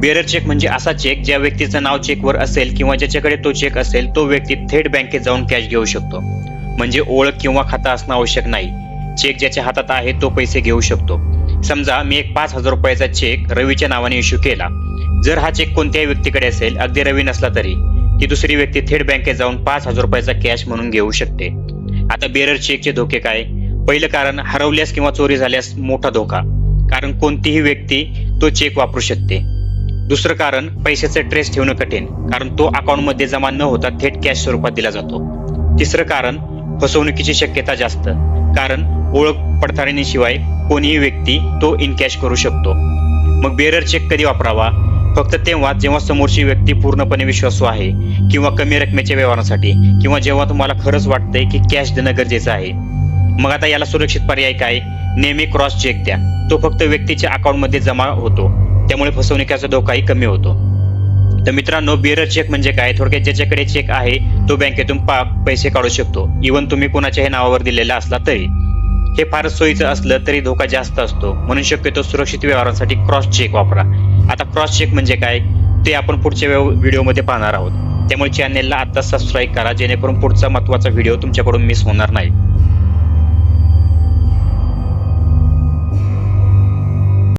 Bearer check म्हणजे असा check ज्या व्यक्तीचं नाव चेकवर असेल किंवा ज्याच्याकडे तो चेक असेल तो व्यक्ती थेट बँकेत जाऊन कॅश घेऊ शकतो. म्हणजे ओळख किंवा खाता असणं आवश्यक नाही. चेक ज्याच्या हातात आहे तो पैसे घेऊ शकतो. समजा मी एक पाच हजार रुपयाचा चेक रवीच्या नावाने इश्यू केला. जर हा चेक कोणत्याही व्यक्तीकडे असेल अगदी रवी नसला तरी ती दुसरी व्यक्ती थेट बँकेत जाऊन पाच हजार रुपयाचा कॅश म्हणून घेऊ शकते. आता बेरर चेकचे धोके काय? पहिलं कारण हरवल्यास किंवा चोरी झाल्यास मोठा धोका. कारण कोणतीही व्यक्ती तो चेक वापरू शकते. दुसरं कारण पैशाचं ट्रेस ठेवणं कठीण कारण तो अकाउंटमध्ये जमा न होता थेट कॅश स्वरूपात दिला जातो. तिसरं कारण फसवणुकीची शक्यता जास्त कारण ओळख पडताळणीशिवाय कोणीही व्यक्ती तो इन कॅश करू शकतो. मग बेरर चेक कधी वापरावा? फक्त तेव्हा जेव्हा समोरची व्यक्ती पूर्णपणे विश्वासू आहे किंवा कमी रकमेच्या व्यवहारासाठी किंवा जेव्हा तुम्हाला खरंच वाटतंय की कॅश देणं गरजेचं आहे. मग आता याला सुरक्षित पर्याय काय? नेहमी क्रॉस चेक द्या. तो फक्त व्यक्तीच्या अकाउंटमध्ये जमा होतो. त्यामुळे फसवणुकीचा धोकाही कमी होतो. तर मित्रांनो बिरर चेक म्हणजे काय? थोडक्यात ज्याच्याकडे चेक आहे तो बँकेतून पा पैसे काढू शकतो. इवन तुम्ही कोणाच्याही नावावर दिलेला असला तरी. हे फारच सोयीचं असलं तरी धोका जास्त असतो. म्हणून शक्यतो सुरक्षित व्यवहारासाठी क्रॉस चेक वापरा. आता क्रॉस चेक म्हणजे काय? ते आपण पुढच्या व्हिडिओमध्ये पाहणार आहोत. त्यामुळे चॅनेलला आता सबस्क्राईब करा जेणेकरून पुढचा महत्त्वाचा व्हिडिओ तुमच्याकडून मिस होणार नाही.